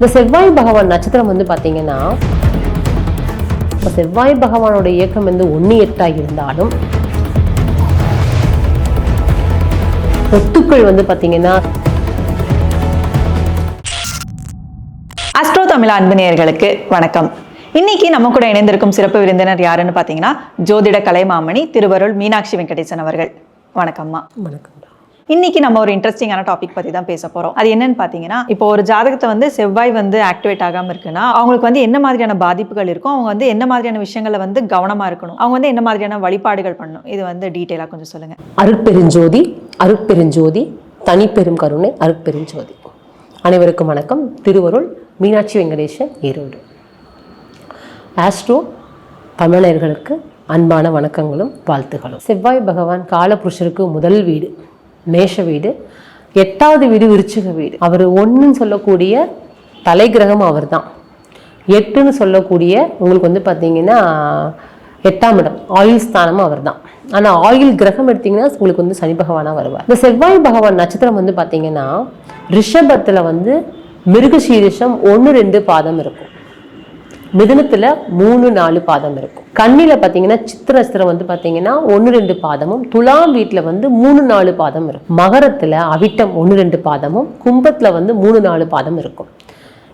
இந்த செவ்வாய் பகவான் நட்சத்திரம் வந்து பார்த்தீங்கன்னா இப்போ செவ்வாய் பகவானோட இயக்கம் வந்து ஒன்று எட்டாக இருந்தாலும் ஒத்துக்கள் வந்து பார்த்தீங்கன்னா அஸ்ட்ரோ தமிழ் அன்பு நேயர்களுக்கு வணக்கம். இன்னைக்கு நம்ம கூட இணைந்திருக்கும் சிறப்பு விருந்தினர் யாருன்னு பார்த்தீங்கன்னா ஜோதிட கலைமாமணி திருவருள் மீனாட்சி வெங்கடேசன் அவர்கள். வணக்கம்மா. வணக்கம். இன்னைக்கு நம்ம ஒரு இன்ட்ரெஸ்டிங்கான டாபிக் பத்தி தான் பேச போறோம். அது என்னன்னு பார்த்தீங்கன்னா இப்போ ஒரு ஜாதகத்தை வந்து செவ்வாய் வந்து ஆக்டிவேட் ஆகாம இருக்குன்னா அவங்களுக்கு வந்து என்ன மாதிரியான பாதிப்புகள் இருக்கும் அவங்க வந்து என்ன மாதிரியான விஷயங்களை வந்து கவனமா இருக்கணும். அவங்க வந்து என்ன மாதிரியான வழிபாடுகள் பண்ணணும். இது வந்து டீட்டெயிலாக கொஞ்சம் சொல்லுங்க. அருட்பெருஞ்சோதி அருட்பெருஞ்சோதி தனிப்பெரும் கருணை அருட்பெருஞ்சோதி. அனைவருக்கும் வணக்கம். திருவருள் மீனாட்சி வெங்கடேஷன் ஈரோடு. ஆஸ்ட்ரோ தமிழர்களுக்கு அன்பான வணக்கங்களும் வாழ்த்துகளும். செவ்வாய் பகவான் காலபுருஷருக்கு முதல் வீடு. மேஷ வீடு எட்டாவது வீடு விருச்சிக வீடு. அவர் ஒன்றுன்னு சொல்லக்கூடிய தலை கிரகம் அவர் தான் எட்டுன்னு சொல்லக்கூடிய உங்களுக்கு வந்து பார்த்தீங்கன்னா எட்டாம் இடம் ஆயுள் ஸ்தானமும் அவர் தான் ஆனால் ஆயுள் கிரகம் எடுத்தீங்கன்னா உங்களுக்கு வந்து சனி பகவானாக வருவார். இந்த செவ்வாய் பகவான் நட்சத்திரம் வந்து பார்த்தீங்கன்னா ரிஷபத்தில் வந்து மிருகசீரிஷம் ஒன்று ரெண்டு பாதம் இருக்கும். மிதுனத்துல மூணு நாலு பாதம் இருக்கும். கண்ணில பாத்தீங்கன்னா சித்திர வந்து பாத்தீங்கன்னா ஒன்று ரெண்டு பாதமும் துலாம் வீட்டுல வந்து மூணு நாலு பாதம் இருக்கும். மகரத்துல அவிட்டம் ஒன்று ரெண்டு பாதமும் கும்பத்துல வந்து மூணு நாலு பாதம் இருக்கும்.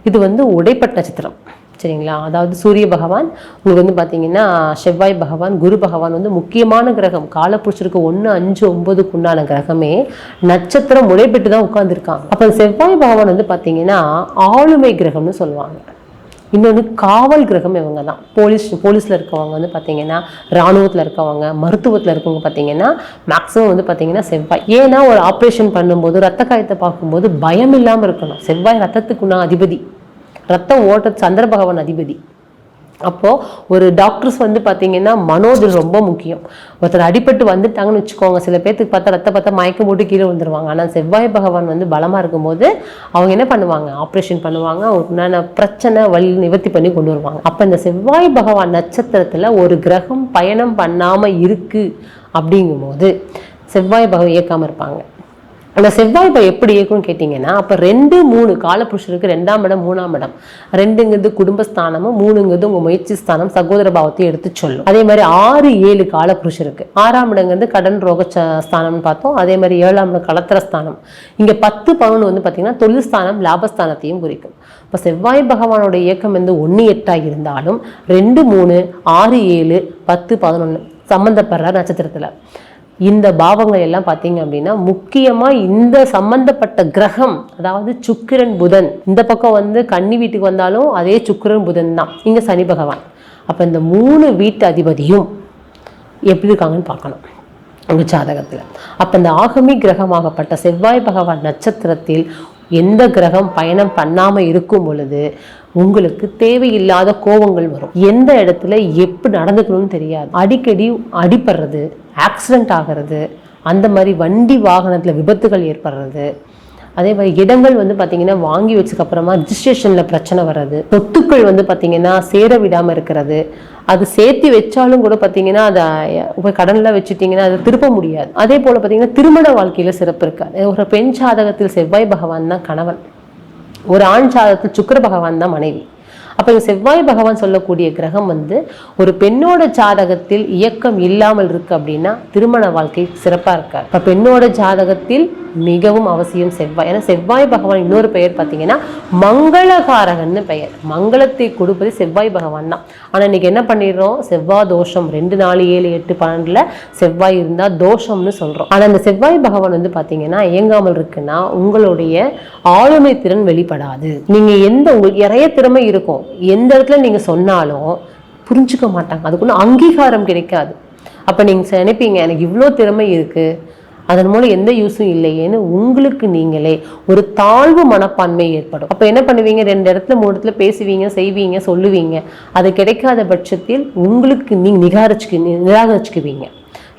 இது வந்து உடைப்பட்ட சித்திரம். சரிங்களா? அதாவது சூரிய பகவான் உங்களுக்கு வந்து பார்த்தீங்கன்னா செவ்வாய் பகவான் குரு பகவான் வந்து முக்கியமான கிரகம். காலப்புடிச்சிருக்கு ஒன்று அஞ்சு ஒன்பதுக்கு உண்டான கிரகமே நட்சத்திரம் உடைப்பட்டு தான் உட்காந்துருக்காங்க அப்போ செவ்வாய் பகவான் வந்து பார்த்தீங்கன்னா ஆளுமை கிரகம்னு சொல்லுவாங்க. இன்னொன்று காவல் கிரகம் இவங்க தான். போலீஸ் போலீஸில் இருக்கவங்க வந்து பார்த்தீங்கன்னா இராணுவத்தில் இருக்கவங்க மருத்துவத்தில் இருக்கவங்க பார்த்தீங்கன்னா மேக்ஸிமம் வந்து பார்த்தீங்கன்னா செவ்வாய். ஏன்னா ஒரு ஆப்ரேஷன் பண்ணும்போது ரத்த காயத்தை பார்க்கும்போது பயம் இல்லாமல் இருக்கணும். செவ்வாய் ரத்தத்துக்குன்னா அதிபதி. ரத்த ஓட்ட சந்திர பகவான் அதிபதி. அப்போது ஒரு டாக்டர்ஸ் வந்து பார்த்தீங்கன்னா மனோதில் ரொம்ப முக்கியம். ஒருத்தர் அடிபட்டு வந்துட்டாங்கன்னு வச்சுக்கோங்க. சில பேர்த்துக்கு பார்த்தா ரத்த பார்த்தா மயக்கம் போட்டு கீழே வந்துருவாங்க ஆனால் செவ்வாய் பகவான் வந்து பலமாக இருக்கும்போது அவங்க என்ன பண்ணுவாங்க? ஆப்ரேஷன் பண்ணுவாங்க. அவருக்குண்டான பிரச்சனை வழி நிவர்த்தி பண்ணி கொண்டு வருவாங்க. அப்போ இந்த செவ்வாய் பகவான் நட்சத்திரத்தில் ஒரு கிரகம் பயணம் பண்ணாமல் இருக்குது அப்படிங்கும்போது செவ்வாய் பகவான் இயக்காமல் இருப்பாங்க. அந்த செவ்வாய் இப்போ எப்படி இருக்கும்னு கேட்டிங்கன்னா அப்போ ரெண்டு மூணு காலபுருஷருக்கு ரெண்டாம் இடம் மூணாம் இடம். ரெண்டுங்கிறது குடும்பஸ்தானமும் மூணுங்கிறது உங்கள் முயற்சி ஸ்தானம் சகோதர பாவத்தையும் எடுத்து சொல்லும். அதே மாதிரி ஆறு ஏழு காலபுருஷருக்கு. ஆறாம் இடங்கிறது கடன் ரோக ச- ஸ்தானம்னு பார்த்தோம். அதே மாதிரி ஏழாம் இடம் கலத்திர ஸ்தானம். இங்கே பத்து பதினொன்று வந்து பார்த்தீங்கன்னா தொழில் ஸ்தானம் லாபஸ்தானத்தையும் குறிக்கும். இப்போ செவ்வாய் பகவானோட இயக்கம் வந்து ஒன்று எட்டாக இருந்தாலும் ரெண்டு மூணு ஆறு ஏழு பத்து பதினொன்று சம்மந்தப்படுற நட்சத்திரத்தில். இந்த பாவங்கள் எல்லாம் பார்த்தீங்க அப்படின்னா முக்கியமாக இந்த சம்பந்தப்பட்ட கிரகம் அதாவது சுக்கிரன் புதன் இந்த பக்கம் வந்து கன்னி வீட்டுக்கு வந்தாலும் அதே சுக்கிரன் புதன் தான். இங்கே சனி பகவான். அப்போ இந்த மூணு வீட்டு அதிபதியும் எப்படி இருக்காங்கன்னு பார்க்கணும். உங்கள் ஜாதகத்தில். அப்போ இந்த ஆகமி கிரகமாகப்பட்ட செவ்வாய் பகவான் நட்சத்திரத்தில் எந்த கிரகம் பயணம் பண்ணாமல் இருக்கும் பொழுது உங்களுக்கு தேவையில்லாத கோபங்கள் வரும். எந்த இடத்துல எப்படி நடந்துக்கணும்னு தெரியாது. அடிக்கடி அடிபடுறது ஆக்சிடென்ட் ஆகிறது அந்த மாதிரி வண்டி வாகனத்தில் விபத்துகள் ஏற்படுறது. அதே மாதிரி இடங்கள் வந்து பார்த்தீங்கன்னா வாங்கி வச்சதுக்கப்புறமா ரிஜிஸ்ட்ரேஷனில் பிரச்சனை வர்றது. சொத்துக்கள் வந்து பார்த்தீங்கன்னா சேர விடாமல் இருக்கிறது. அது சேர்த்து வச்சாலும் கூட பார்த்தீங்கன்னா அதை இப்போ கடனில் வச்சுட்டிங்கன்னா அதை திருப்ப முடியாது. அதே போல் பார்த்தீங்கன்னா திருமண வாழ்க்கையில் சிறப்பு இருக்காது. ஒரு பெண் ஜாதகத்தில் செவ்வாய் பகவான் தான் கணவன். ஒரு ஆண் ஜாதகத்தில் சுக்கர பகவான் தான் மனைவி. அப்போ இந்த செவ்வாய் பகவான் சொல்லக்கூடிய கிரகம் வந்து ஒரு பெண்ணோட ஜாதகத்தில் இயக்கம் இல்லாமல் இருக்கு அப்படின்னா திருமண வாழ்க்கை சிறப்பாக இருக்காது. இப்போ பெண்ணோட ஜாதகத்தில் மிகவும் அவசியம் செவ்வாய். ஏன்னா செவ்வாய் பகவான் இன்னொரு பெயர் பார்த்தீங்கன்னா மங்களகாரகன்னு பெயர். மங்களத்தை கொடுப்பது செவ்வாய் பகவான் தான். ஆனால் இன்னைக்கு என்ன பண்ணிடுறோம்? செவ்வாய் தோஷம். ரெண்டு நாலு ஏழு எட்டு பன்னெண்டில் செவ்வாய் இருந்தால் தோஷம்னு சொல்கிறோம் ஆனால் அந்த செவ்வாய் பகவான் வந்து பார்த்தீங்கன்னா இயங்காமல் இருக்குன்னா உங்களுடைய ஆளுமை திறன் வெளிப்படாது. நீங்கள் எந்த உங்களுக்கு நிறைய திறமை இருக்கும். எந்த இடத்துல நீங்கள் சொன்னாலும் புரிஞ்சுக்க மாட்டாங்க. அதுக்குன்னு அங்கீகாரம் கிடைக்காது. அப்போ நீங்கள் நினைப்பீங்க எனக்கு இவ்வளோ திறமை இருக்குது அதன் மூலம் எந்த யூஸும் இல்லையேன்னு உங்களுக்கு நீங்களே ஒரு தாழ்வு மனப்பான்மை ஏற்படும். அப்போ என்ன பண்ணுவீங்க? ரெண்டு இடத்துல மூணு இடத்துல பேசுவீங்க செய்வீங்க சொல்லுவீங்க. அது கிடைக்காத பட்சத்தில் உங்களுக்கு நீங்கள் நிகாரிச்சுக்கு நிராகரிச்சுக்குவீங்க.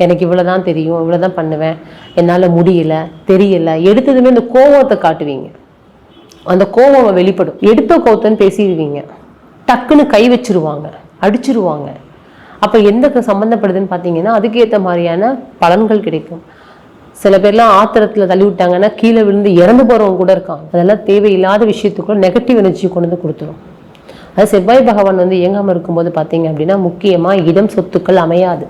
எனக்கு இவ்வளோ தான் தெரியும் இவ்வளோ தான் பண்ணுவேன். என்னால் முடியல தெரியல. எடுத்ததுமே இந்த கோபத்தை காட்டுவீங்க. அந்த கோபம் வெளிப்படும். எடுத்த கோபத்தன்னு பேசிடுவீங்க. டக்குன்னு கை வச்சிருவாங்க அடிச்சிருவாங்க. அப்போ எந்த சம்மந்தப்படுதுன்னு பார்த்தீங்கன்னா அதுக்கேற்ற மாதிரியான பலன்கள் கிடைக்கும். சில பேர்லாம் ஆத்திரத்தில் தள்ளி விட்டாங்கன்னா கீழே விழுந்து இறந்து போகிறவங்க கூட இருக்காங்க. அதெல்லாம் தேவையில்லாத விஷயத்துக்குள்ள நெகட்டிவ் எனர்ஜி கொண்டு வந்து கொடுத்துரும். அது செவ்வாய் பகவான் வந்து இயங்காமல் இருக்கும்போது பார்த்தீங்க அப்படின்னா முக்கியமாக இடம் சொத்துக்கள் அமையாது.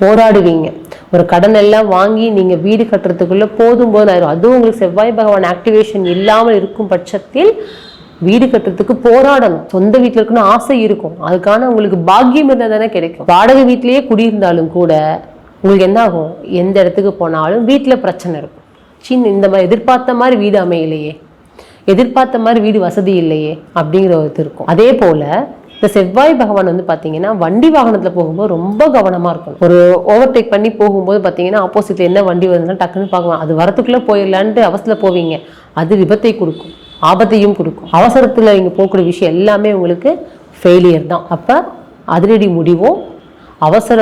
போராடுவீங்க. ஒரு கடன் எல்லாம் வாங்கி நீங்கள் வீடு கட்டுறதுக்குள்ளே போதும் போது ஆயிரும். அதுவும் உங்களுக்கு செவ்வாய் பகவான் ஆக்டிவேஷன் இல்லாமல் இருக்கும் பட்சத்தில் வீடு கட்டுறதுக்கு போராடணும். சொந்த வீட்டில் இருக்குன்னு ஆசை இருக்கும். அதுக்கான உங்களுக்கு பாக்கியம் இருந்தால் தானே கிடைக்கும். வாடகை வீட்டிலேயே குடியிருந்தாலும் கூட உங்களுக்கு என்ன ஆகும்? எந்த இடத்துக்கு போனாலும் வீட்டில் பிரச்சனை இருக்கும். சின்ன இந்த மாதிரி எதிர்பார்த்த மாதிரி வீடு அமையலையே. எதிர்பார்த்த மாதிரி வீடு வசதி இல்லையே அப்படிங்கிற ஒரு இது இருக்கும். அதே போல இந்த செவ்வாய் பகவான் வந்து பார்த்தீங்கன்னா வண்டி வாகனத்தில் போகும்போது ரொம்ப கவனமாக இருக்கும் ஒரு ஓவர்டேக் பண்ணி போகும்போது பார்த்தீங்கன்னா ஆப்போசிட்ல என்ன வண்டி வருதுன்னா டக்குன்னு பார்க்கலாம் அது வரத்துக்குள்ளே போயிடலான்ட்டு அவசரத்தில் போவீங்க. அது விபத்தை கொடுக்கும். ஆபத்தையும் கொடுக்கும். அவசரத்தில் இங்கே போகக்கூடிய விஷயம் எல்லாமே உங்களுக்கு ஃபெயிலியர் தான். அப்போ அதிரடி முடிவும் அவசர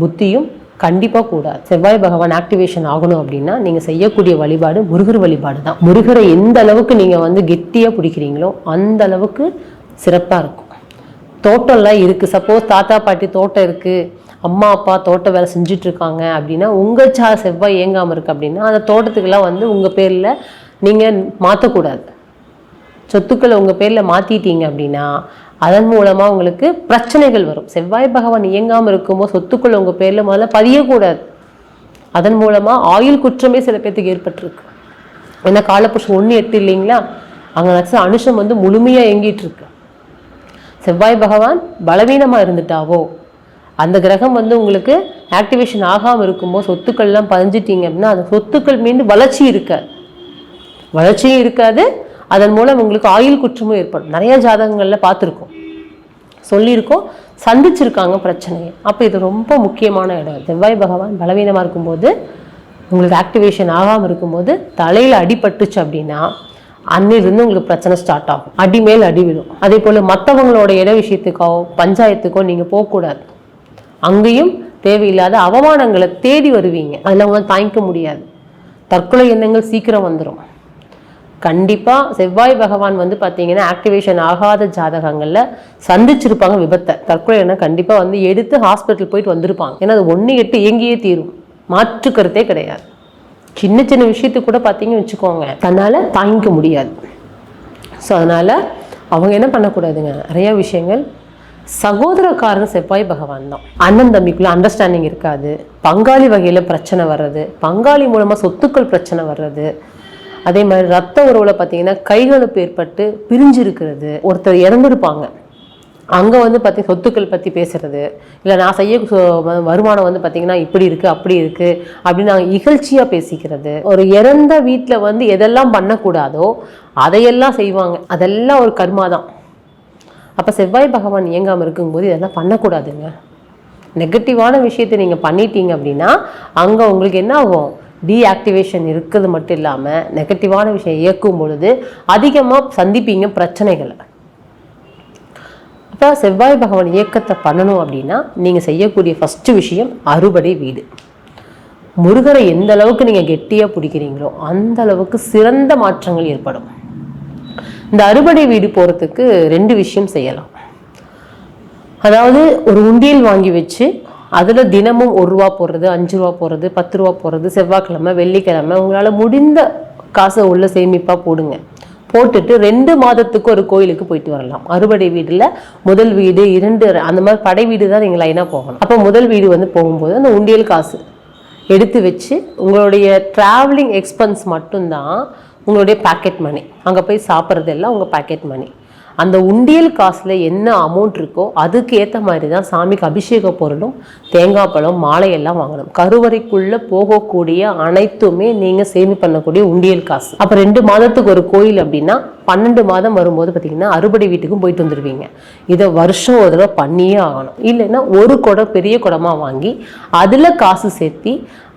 புத்தியும் கண்டிப்பாக கூடாது செவ்வாய் பகவான் ஆக்டிவேஷன் ஆகணும் அப்படின்னா நீங்கள் செய்யக்கூடிய வழிபாடு முருகர் வழிபாடு தான். முருகரை எந்த அளவுக்கு நீங்கள் வந்து கெட்டியாக பிடிக்கிறீங்களோ அந்த அளவுக்கு சிறப்பாக இருக்கும். தோட்டம்லாம் இருக்குது சப்போஸ் தாத்தா பாட்டி தோட்டம் இருக்குது அம்மா அப்பா தோட்ட வேலை செஞ்சிட்ருக்காங்க அப்படின்னா உங்கள் சா செவ்வாய் இயங்காமல் இருக்குது அப்படின்னா அந்த தோட்டத்துக்கெல்லாம் வந்து உங்கள் பேரில் நீங்கள் மாற்றக்கூடாது சொத்துக்களை உங்கள் பேரில் மாற்றிட்டீங்க அப்படின்னா அதன் மூலமாக உங்களுக்கு பிரச்சனைகள் வரும். செவ்வாய் பகவான் இயங்காமல் இருக்கும்போது சொத்துக்கள் உங்கள் பேரில் முதல்ல பதியக்கூடாது. அதன் மூலமாக ஆயுள் குற்றமே சில பேர்த்துக்கு ஏற்பட்டிருக்கு. ஏன்னா காலப்புருஷம் ஒன்று எட்டு இல்லைங்களா? அங்கே நட்ச அனுஷம் வந்து முழுமையாக இயங்கிட்டு இருக்கு. செவ்வாய் பகவான் பலவீனமாக இருந்துட்டாவோ அந்த கிரகம் வந்து உங்களுக்கு ஆக்டிவேஷன் ஆகாமல் இருக்கும்போது சொத்துக்கள்லாம் பதிஞ்சிட்டீங்க அப்படின்னா அந்த சொத்துக்கள் மீண்டும் வளர்ச்சி இருக்காது. வளர்ச்சியும் இருக்காது அதன் மூலம் உங்களுக்கு ஆயுள் குற்றமும் ஏற்படும். நிறைய ஜாதகங்களில் பார்த்துருக்கோம். சொல்லியிருக்கோம். சந்திச்சிருக்காங்க பிரச்சனையை. அப்போ இது ரொம்ப முக்கியமான இடம். செவ்வாய் பகவான் பலவீனமாக இருக்கும்போது உங்களுக்கு ஆக்டிவேஷன் ஆகாமல் இருக்கும்போது தலையில் அடிபட்டுச்சு அப்படின்னா அன்னிலிருந்து உங்களுக்கு பிரச்சனை ஸ்டார்ட் ஆகும். அடி மேல் அடி விழும். அதே போல் மற்றவங்களோட இட விஷயத்துக்கோ பஞ்சாயத்துக்கோ நீங்கள் போகக்கூடாது. அங்கேயும் தேவையில்லாத அவமானங்களை தேடி வருவீங்க. அதில் உங்களால் தாங்கிக்க முடியாது. தற்கொலை எண்ணங்கள் சீக்கிரம் வந்துடும் கண்டிப்பாக செவ்வாய் பகவான் வந்து பார்த்தீங்கன்னா ஆக்டிவேஷன் ஆகாத ஜாதகங்களில் சந்திச்சிருப்பாங்க விபத்தை. தற்கொலை கண்டிப்பாக வந்து எடுத்து ஹாஸ்பிட்டல் போயிட்டு வந்திருப்பாங்க. ஏன்னா அது ஒன்று எட்டு இயங்கியே தீரும். மாற்று கிடையாது. சின்ன சின்ன விஷயத்துக்கு கூட பார்த்தீங்கன்னு வச்சுக்கோங்க. தன்னால் தாங்கிக்க முடியாது. ஸோ அதனால் அவங்க என்ன பண்ணக்கூடாதுங்க? நிறைய விஷயங்கள். சகோதரக்காரன் செவ்வாய் பகவான் தான். அண்ணன் தம்பிக்குள்ளே அண்டர்ஸ்டாண்டிங் இருக்காது. பங்காளி வகையில் பிரச்சனை வர்றது. பங்காளி மூலமாக சொத்துக்கள் பிரச்சனை வர்றது. அதே மாதிரி ரத்த உறவில் பார்த்தீங்கன்னா கைகளுப்பு ஏற்பட்டு பிரிஞ்சிருக்கிறது. ஒருத்தர் இறந்துருப்பாங்க. அங்கே வந்து பார்த்தி சொத்துக்கள் பற்றி பேசுறது. இல்லை நான் செய்ய சொ- வருமானம் வந்து பார்த்தீங்கன்னா இப்படி இருக்குது அப்படி இருக்குது அப்படின்னு நாங்கள் இகழ்ச்சியாக பேசிக்கிறது. ஒரு இறந்த வீட்டில் வந்து எதெல்லாம் பண்ணக்கூடாதோ அதையெல்லாம் செய்வாங்க. அதெல்லாம் ஒரு கர்மா தான். அப்போ செவ்வாய் பகவான் இயங்காமல் இருக்கும்போது இதெல்லாம் பண்ணக்கூடாதுங்க. நெகட்டிவான விஷயத்தை நீங்கள் பண்ணிட்டீங்க அப்படின்னா அங்கே உங்களுக்கு என்ன ஆகும்? டீஆக்டிவேஷன் இருக்கிறது மட்டும் இல்லாமல் நெகட்டிவான விஷயம் இயக்கும் பொழுது அதிகமாக சந்திப்பீங்க பிரச்சனைகளை. அப்போ செவ்வாய் பகவான் இயக்கத்தை பண்ணணும் அப்படின்னா நீங்கள் செய்யக்கூடிய ஃபஸ்ட்டு விஷயம் அறுபடை வீடு. முருகரை எந்த அளவுக்கு நீங்கள் கெட்டியாக பிடிக்கிறீங்களோ அந்த அளவுக்கு சிறந்த மாற்றங்கள் ஏற்படும். இந்த அறுபடை வீடு போகிறதுக்கு ரெண்டு விஷயம் செய்யலாம். அதாவது ஒரு உண்டியல் வாங்கி வச்சு அதில் தினமும் ஒரு ரூபா போடுறது அஞ்சு ரூபா போடுறது பத்து ரூபா போடுறது செவ்வாய்க்கிழமை வெள்ளிக்கிழமை உங்களால் முடிந்த காசை உள்ள சேமிப்பாக போடுங்க. போட்டுட்டு ரெண்டு மாதத்துக்கு ஒரு கோயிலுக்கு போயிட்டு வரலாம். அறுபடை வீடில் முதல் வீடு இரண்டு அந்த மாதிரி படை வீடு தான் நீங்கள் லைனாக போகணும். அப்போ முதல் வீடு வந்து போகும்போது அந்த உண்டியல் காசு எடுத்து வச்சு உங்களுடைய ட்ராவலிங் எக்ஸ்பென்ஸ் மட்டும்தான் உங்களுடைய பாக்கெட் மணி அங்கே போய் சாப்பிட்றது எல்லாம் உங்கள் பேக்கெட் மணி அந்த உண்டியல் காசில் என்ன அமௌண்ட் இருக்கோ அதுக்கு ஏற்ற மாதிரி தான் சாமிக்கு அபிஷேக பொருளும் தேங்காய் பழம் மாலையெல்லாம் வாங்கணும். கருவறைக்குள்ளே போகக்கூடிய அனைத்துமே நீங்கள் சேமி பண்ணக்கூடிய உண்டியல் காசு. அப்போ ரெண்டு மாதத்துக்கு ஒரு கோயில் அப்படின்னா பன்னெண்டு மாதம் வரும்போது பார்த்தீங்கன்னா அறுபடை வீட்டுக்கும் போயிட்டு வந்துடுவீங்க இதை வருஷம் ஒரு தடவை பண்ணியே ஆகணும். இல்லைன்னா ஒரு குடம் பெரிய குடமாக வாங்கி அதில் காசு சேர்த்தி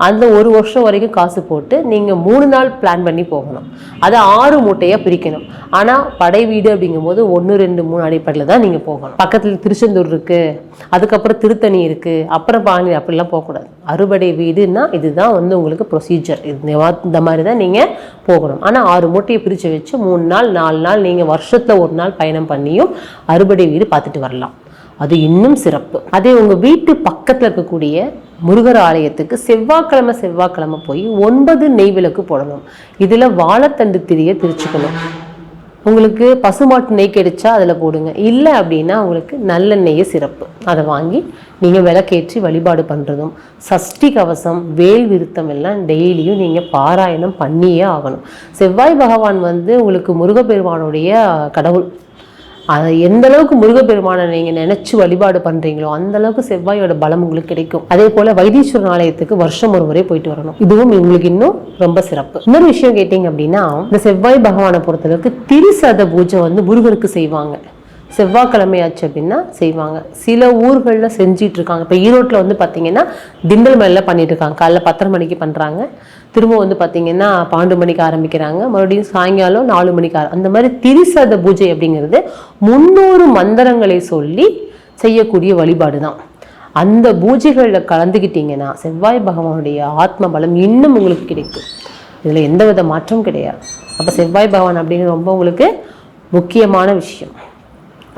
அந்த ஒரு வருஷம் வரைக்கும் காசு போட்டு நீங்கள் மூணு நாள் பிளான் பண்ணி போகணும். அதை ஆறு மூட்டையாக பிரிக்கணும். ஆனால் படை வீடு அப்படிங்கும்போது ஒன்று ரெண்டு மூணு அடிப்படையில் தான் நீங்கள் போகணும். பக்கத்தில் திருச்செந்தூர் இருக்குது அதுக்கப்புறம் திருத்தணி இருக்குது அப்புறம் பாணி அப்படிலாம் போகக்கூடாது. அறுபடை வீடுன்னா இதுதான் வந்து உங்களுக்கு ப்ரொசீஜர் இந்த இந்த மாதிரி தான் நீங்கள் போகணும். ஆனால் ஆறு மூட்டையை பிரித்து வச்சு மூணு நாள் நாலு நாள் நீங்கள் வருஷத்தில் ஒரு நாள் பயணம் பண்ணியும் அறுபடை வீடு பார்த்துட்டு வரலாம். அது இன்னும் சிறப்பு. அதே உங்கள் வீட்டு பக்கத்தில் இருக்கக்கூடிய முருகர் ஆலயத்துக்கு செவ்வாய்க்கிழமை செவ்வாய்க்கிழமை போய் ஒன்பது நெய் விளக்கு போடணும். இதில் வாழைத்தண்டு திரியை திரிச்சுக்கணும். உங்களுக்கு பசுமாட்டு நெய் கிடைச்சா அதில் போடுங்க. இல்லை அப்படின்னா உங்களுக்கு நல்லெண்ணெய் சிறப்பு. அதை வாங்கி நீங்கள் விளக்கேற்றி வழிபாடு பண்ணுறதும் சஷ்டி கவசம் வேல் விருத்தம் எல்லாம் டெய்லியும் நீங்கள் பாராயணம் பண்ணியே ஆகணும். செவ்வாய் பகவான் வந்து உங்களுக்கு முருகப்பெருமானுடைய கடவுள். அதை எந்த அளவுக்கு முருகப்பெருமானை நீங்கள் நினைச்சு வழிபாடு பண்றீங்களோ அந்த அளவுக்கு செவ்வாயோட பலம் உங்களுக்கு கிடைக்கும். அதே போல வைத்தீஸ்வரன் ஆலயத்துக்கு வருஷம் ஒரு முறை போயிட்டு வரணும். இதுவும் உங்களுக்கு இன்னும் ரொம்ப சிறப்பு. இன்னொரு விஷயம் கேட்டீங்க அப்படின்னா இந்த செவ்வாய் பகவானை பொறுத்தளவுக்கு திரிசத பூஜை வந்து முருகருக்கு செய்வாங்க. செவ்வாய்க்கிழமையாச்சு அப்படின்னா செய்வாங்க. சில ஊர்களில் செஞ்சிட்டு இருக்காங்க இப்போ ஈரோட்டில் வந்து பார்த்தீங்கன்னா திண்டல் மலையில் பண்ணிட்டு இருக்காங்க காலைல பத்தரை மணிக்கு பண்ணுறாங்க திரும்ப வந்து பார்த்தீங்கன்னா பன்னெண்டு மணிக்கு ஆரம்பிக்கிறாங்க. மறுபடியும் சாயங்காலம் நாலு மணிக்கு ஆர- அந்த மாதிரி திரிசத பூஜை அப்படிங்கிறது முன்னூறு மந்திரங்களை சொல்லி செய்யக்கூடிய வழிபாடு தான். அந்த பூஜைகளில் கலந்துக்கிட்டீங்கன்னா செவ்வாய் பகவானுடைய ஆத்ம பலம் இன்னும் உங்களுக்கு கிடைக்கும். இதில் எந்த வித மாற்றம் கிடையாது. அப்போ செவ்வாய் பகவான் அப்படின்னு ரொம்ப உங்களுக்கு முக்கியமான விஷயம்.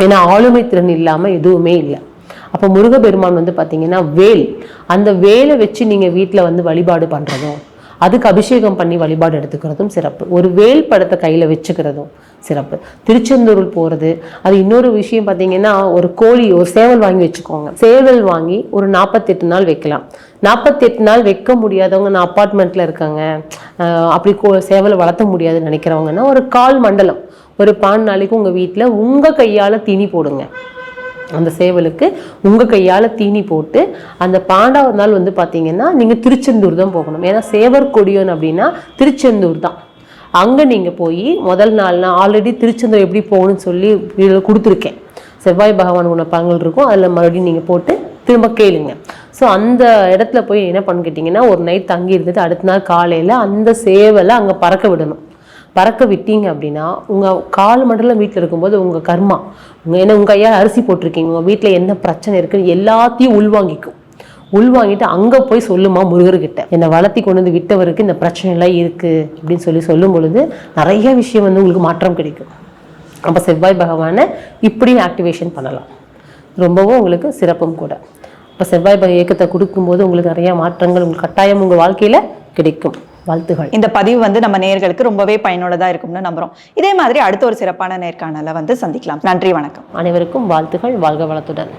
ஏன்னா ஆளுமை திறன் இல்லாமல் எதுவுமே இல்லை. அப்போ முருகப்பெருமான் வந்து பார்த்தீங்கன்னா வேல். அந்த வேலை வச்சு நீங்கள் வீட்டில் வந்து வழிபாடு பண்ணுறதும் அதுக்கு அபிஷேகம் பண்ணி வழிபாடு எடுத்துக்கிறதும் சிறப்பு. ஒரு வேல் படத்தை கையில் வச்சுக்கிறதும் சிறப்பு. திருச்செந்தூர் போகிறது அது இன்னொரு விஷயம் பார்த்தீங்கன்னா ஒரு கோழி ஒரு சேவல் வாங்கி வச்சுக்கோங்க. சேவல் வாங்கி ஒரு நாற்பத்தெட்டு நாள் வைக்கலாம். நாற்பத்தெட்டு நாள் வைக்க முடியாதவங்க நான் அப்பார்ட்மெண்ட்டில் இருக்காங்க அப்படி கோ சேவலை வளர்த்த முடியாதுன்னு நினைக்கிறவங்கன்னா ஒரு கால் மண்டலம். ஒரு பான் நாளைக்கு உங்கள் வீட்டில் உங்கள் கையால் தீனி போடுங்க. அந்த சேவலுக்கு உங்கள் கையால் தீனி போட்டு அந்த பாண்டாவது நாள் வந்து பார்த்தீங்கன்னா நீங்கள் திருச்செந்தூர் தான் போகணும். ஏன்னா சேவர் கொடியோன் அப்படின்னா திருச்செந்தூர் தான். அங்கே நீங்கள் போய் முதல் நாள் நான் ஆல்ரெடி திருச்செந்தூர் எப்படி போகணும்னு சொல்லி இதில் கொடுத்துருக்கேன். செவ்வாய் பகவான் உள்ள இருக்கும். அதில் மறுபடியும் நீங்கள் போட்டு திரும்ப கேளுங்க. ஸோ அந்த இடத்துல போய் என்ன பண்ணு கேட்டிங்கன்னா ஒரு நைட் தங்கி இருந்துட்டு அடுத்த நாள் காலையில் அந்த சேவலை அங்கே பறக்க விடணும். பறக்க விட்டீங்க அப்படின்னா உங்கள் கால் மண்டலம் வீட்டில் இருக்கும்போது உங்கள் கர்மா உங்கள் ஏன்னா உங்கள் கையால் அரிசி போட்டிருக்கீங்க உங்கள் வீட்டில் என்ன பிரச்சனை இருக்குன்னு எல்லாத்தையும் உள்வாங்கிக்கும். உள்வாங்கிட்டு அங்கே போய் சொல்லுமா முருகர்கிட்ட. என்னை வளர்த்தி கொண்டு வந்து விட்டவருக்கு இந்த பிரச்சனைலாம் இருக்குது அப்படின்னு சொல்லி சொல்லும் பொழுது நிறைய விஷயம் வந்து உங்களுக்கு மாற்றம் கிடைக்கும். அப்போ செவ்வாய் பகவானை இப்படியும் ஆக்டிவேஷன் பண்ணலாம். ரொம்பவும் உங்களுக்கு சிறப்பும் கூட. இப்போ செவ்வாய் பக இயக்கத்தை கொடுக்கும்போது உங்களுக்கு நிறையா மாற்றங்கள் உங்களுக்கு கட்டாயம் உங்கள் வாழ்க்கையில் கிடைக்கும். வாழ்த்துகள். இந்த பதிவு வந்து நம்ம நேயர்களுக்கு ரொம்பவே பயனுள்ளதா இருக்கும்னு நம்புறோம். இதே மாதிரி அடுத்த ஒரு சிறப்பான நேர்காணலை வந்து சந்திக்கலாம். நன்றி வணக்கம். அனைவருக்கும் வாழ்த்துகள். வாழ்க வளத்துடன்.